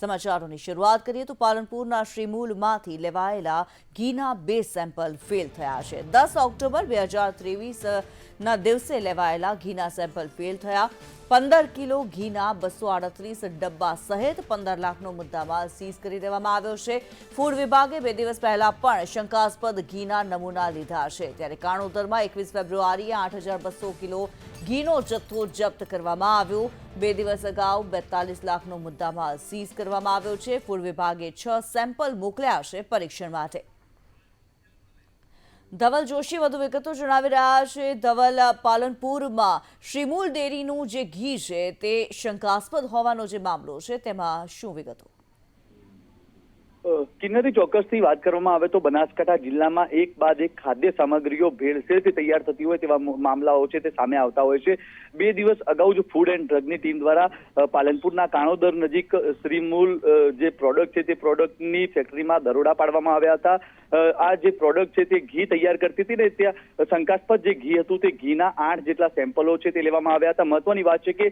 સમાચારોની શરૂઆત કરીએ તો પાલનપુરના શ્રીમૂલમાંથી લેવાયેલા ઘીના બે સેમ્પલ ફેલ થયા છે. દસ ઓક્ટોબર બે હજાર ના દિવસે લેવાયેલા ઘીના સેમ્પલ ફેલ થયા. પંદર કિલો ઘીના બસો આડત્રીસ ડબ્બા સહિત પંદર લાખનો મુદ્દામાલ સીઝ કરી દેવામાં આવ્યો છે. ફૂડ વિભાગે બે દિવસ પહેલા પણ શંકાસ્પદ ઘીના નમૂના લીધા છે. ત્યારે કાણોદરમાં એકવીસ ફેબ્રુઆરીએ આઠ હજાર બસો કિલો ઘીનો જથ્થો જપ્ત કરવામાં આવ્યો. બે દિવસ અગાઉ બેતાલીસ લાખનો મુદ્દામાલ સીઝ કરવામાં આવ્યો છે. ફૂડ વિભાગે છ સેમ્પલ મોકલ્યા છે પરીક્ષણ માટે. ધવલ જોશી વધુ વિગતો જણાવી રહ્યા છે. ધવલ પાલનપુરમાં શ્રીમૂલ ડેરીનું જે ઘી છે તે શંકાસ્પદ હોવાનો જે મામલો છે, તેમાં શું વિગતો? કિન્નરી ચોક્કસથી વાત કરવામાં આવે તો બનાસકાંઠા જિલ્લામાં એક બાદ એક ખાદ્ય સામગ્રીઓ ભેળસેળથી તૈયાર થતી હોય તેવા મામલાઓ છે તે સામે આવતા હોય છે. બે દિવસ અગાઉ જ ફૂડ એન્ડ ડ્રગની ટીમ દ્વારા પાલનપુરના કાણોદર નજીક શ્રીમૂલ જે પ્રોડક્ટ છે તે પ્રોડક્ટની ફેક્ટરીમાં દરોડા પાડવામાં આવ્યા હતા. આ જે પ્રોડક્ટ છે તે ઘી તૈયાર કરતી હતી ને ત્યાં શંકાસ્પદ જે ઘી હતું તે ઘીના આઠ જેટલા સેમ્પલો છે તે લેવામાં આવ્યા હતા. મહત્વની વાત છે કે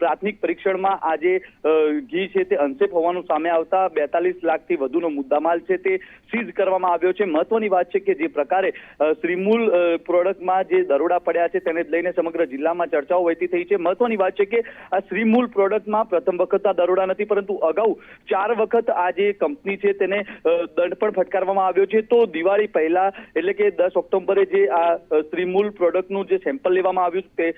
પ્રાથમિક પરીક્ષણમાં આ જે ઘી છે તે અનસેફ હોવાનું સામે આવતા બેતાલીસ લાખથી વધુનો મુદ્દામાલ છે તે સીઝ કરવામાં આવ્યો છે. મહત્વની વાત છે કે જે પ્રકારે શ્રીમૂલ પ્રોડક્ટમાં જે દરોડા પડ્યા છે તેને લઈને સમગ્ર જિલ્લામાં ચર્ચાઓ વહેતી થઈ છે. મહત્વની વાત છે કે આ શ્રીમૂલ પ્રોડક્ટમાં પ્રથમ વખત આ દરોડા નથી પરંતુ અગાઉ ચાર વખત આ જે કંપની છે તેને દંડ પણ ફટકારવામાં આવ્યો છે. તો દિવાળી પહેલા એટલે કે દસ ઓક્ટોબરે જે આ શ્રીમૂલ પ્રોડક્ટનું જે સેમ્પલ લેવામાં આવ્યું તે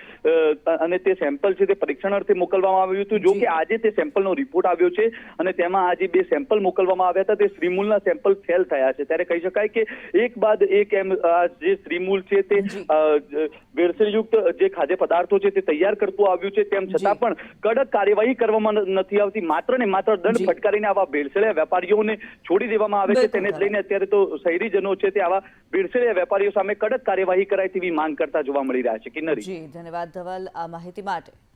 અને તે સેમ્પલ છે તે પરીક્ષણ અર્થે મોકલવામાં આવ્યું હતું. જો કે આજે તે સેમ્પલનો રિપોર્ટ આવ્યો છે અને તેમાં આજે બે સેમ્પલ મોકલવામાં આવ્યા હતા. તે શ્રીમૂલના સેમ્પલ ફેલ થયા છે ત્યારે કહી શકાય કે એક બાદ એક એમ જે શ્રીમૂલ છે તે. અ, જ- ખાદ્ય પદાર્થો છે તે તૈયાર કરતું આવ્યું છે તેમ છતાં પણ કડક કાર્યવાહી કરવામાં નથી આવતી. માત્ર ને માત્ર દંડ ફટકારીને આવા ભેળસેળિયા વેપારીઓને છોડી દેવામાં આવે છે તેને લઈને અત્યારે તો શહેરીજનો છે તે આવા ભેળસેળિયા વેપારીઓ સામે કડક કાર્યવાહી કરાય તેવી માંગ કરતા જોવા મળી રહ્યા છે. કિન્નરી. ધન્યવાદ ધવલ આ માહિતી માટે.